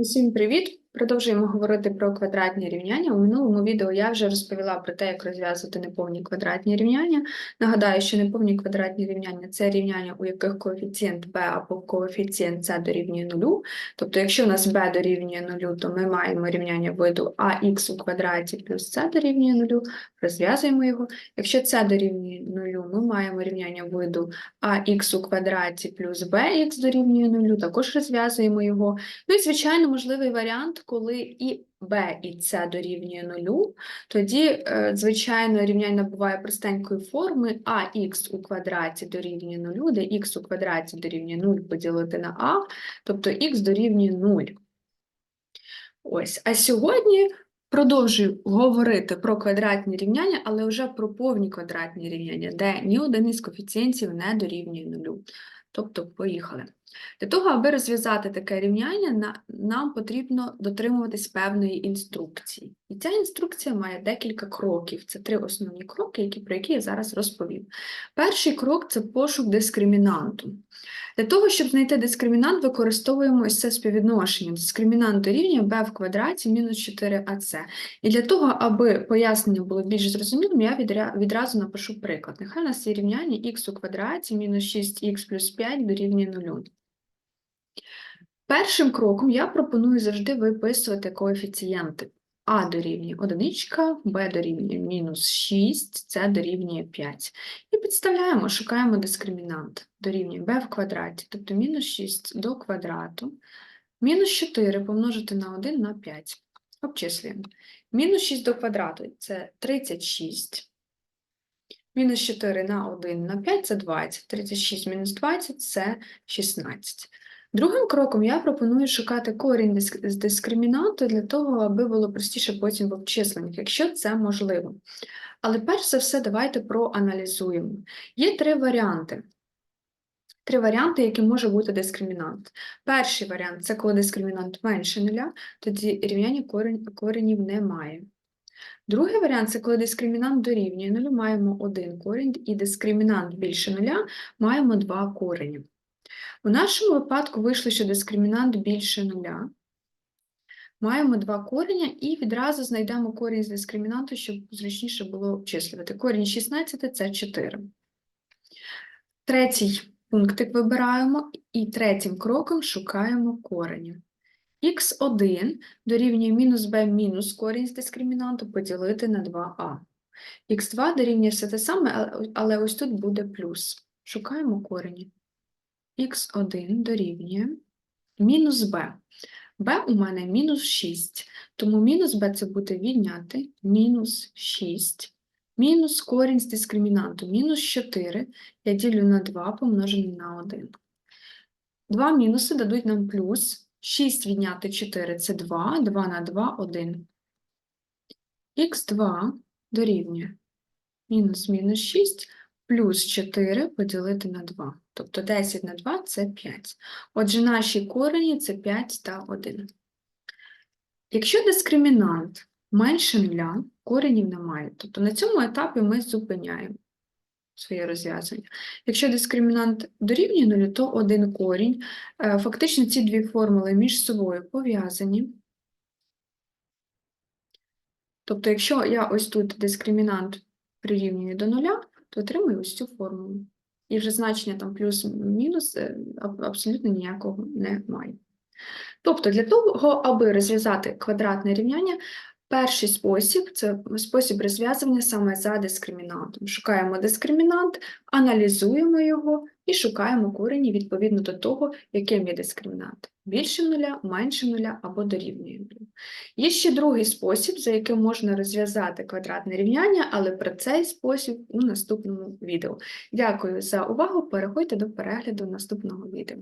Усім привіт! Продовжуємо говорити про квадратні рівняння. У минулому відео я вже розповіла про те, як розв'язувати неповні квадратні рівняння. Нагадаю, що неповні квадратні рівняння це рівняння, у яких коефіцієнт b або коефіцієнт c дорівнює нулю. Тобто, якщо у нас b дорівнює нулю, то ми маємо рівняння виду ax у квадраті плюс c дорівнює нулю, розв'язуємо його. Якщо c дорівнює нулю, ми маємо рівняння виду ax у квадраті плюс bx дорівнює нулю, також розв'язуємо його. Ну і, звичайно, можливий варіант, коли і b, і c дорівнює нулю, тоді, е, звичайно, рівняння набуває простенької форми ax у квадраті дорівнює нулю, де x у квадраті дорівнює 0 поділити на a, тобто x дорівнює 0. Ось, а сьогодні продовжую говорити про квадратні рівняння, але вже про повні квадратні рівняння, де ні один із коефіцієнтів не дорівнює нулю. Тобто, поїхали. Для того, аби розв'язати таке рівняння, нам потрібно дотримуватись певної інструкції. І ця інструкція має декілька кроків. Це три основні кроки, про які я зараз розповім. Перший крок це пошук дискримінанту. Для того, щоб знайти дискримінант, використовуємо це співвідношення. Дискримінант дорівнює b в квадраті мінус 4ac. І для того, аби пояснення було більш зрозумілим, я відразу напишу приклад. Нехай у нас є рівняння x у квадраті мінус 6х плюс 5 дорівнює 0. Першим кроком я пропоную завжди виписувати коефіцієнти. А дорівнює 1, Б дорівнює мінус 6, С дорівнює 5. І підставляємо, шукаємо дискримінант. Дорівнює b в квадраті, тобто мінус 6 до квадрату. Мінус 4 помножити на 1 на 5. Обчислюємо. Мінус 6 до квадрату – це 36. Мінус 4 на 1 на 5 – це 20. 36 мінус 20 – це 16. Другим кроком я пропоную шукати корінь з дискримінанту для того, аби було простіше потім в обчисленнях, якщо це можливо. Але перш за все, давайте проаналізуємо. Є три варіанти. Три варіанти, які може бути дискримінант. Перший варіант це коли дискримінант менше нуля, тоді рівняння корень, коренів немає. Другий варіант це коли дискримінант дорівнює нулю, маємо один корінь, і дискримінант більше нуля маємо два корені. У нашому випадку вийшло, що дискримінант більше нуля. Маємо два кореня і відразу знайдемо корінь з дискримінанту, щоб зручніше було обчислювати. Корінь 16 – це 4. Третій пунктик вибираємо і третім кроком шукаємо корені. х1 дорівнює мінус b мінус корінь з дискримінанту поділити на 2а. х2 дорівнює все те саме, але ось тут буде плюс. Шукаємо корені. Х1 дорівнює мінус b. b у мене мінус 6, тому мінус b це буде відняти мінус 6, мінус корінь з дискримінанту, мінус 4, я ділю на 2 помножене на 1. Два мінуси дадуть нам плюс, 6 відняти 4 – це 2, 2 на 2 – 1. х2 дорівнює мінус мінус 6 плюс 4 поділити на 2. Тобто 10 на 2 – це 5. Отже, наші корені – це 5 та 1. Якщо дискримінант менше нуля, коренів немає. Тобто на цьому етапі ми зупиняємо своє розв'язання. Якщо дискримінант дорівнює нулю, то один корінь. Е, Фактично ці дві формули між собою пов'язані. Тобто, якщо я ось тут дискримінант прирівнюю до нуля, то отримую ось цю формулу. І вже значення там плюс-мінус е, абсолютно ніякого немає. Тобто, для того, аби розв'язати квадратне рівняння, перший спосіб це спосіб розв'язування саме за дискримінантом. Шукаємо дискримінант, аналізуємо його і шукаємо корені відповідно до того, яким є дискримінант. Більше нуля, менше нуля або дорівнює нулю. Є ще другий спосіб, за яким можна розв'язати квадратне рівняння, але про цей спосіб у наступному відео. Дякую за увагу. Переходьте до перегляду наступного відео.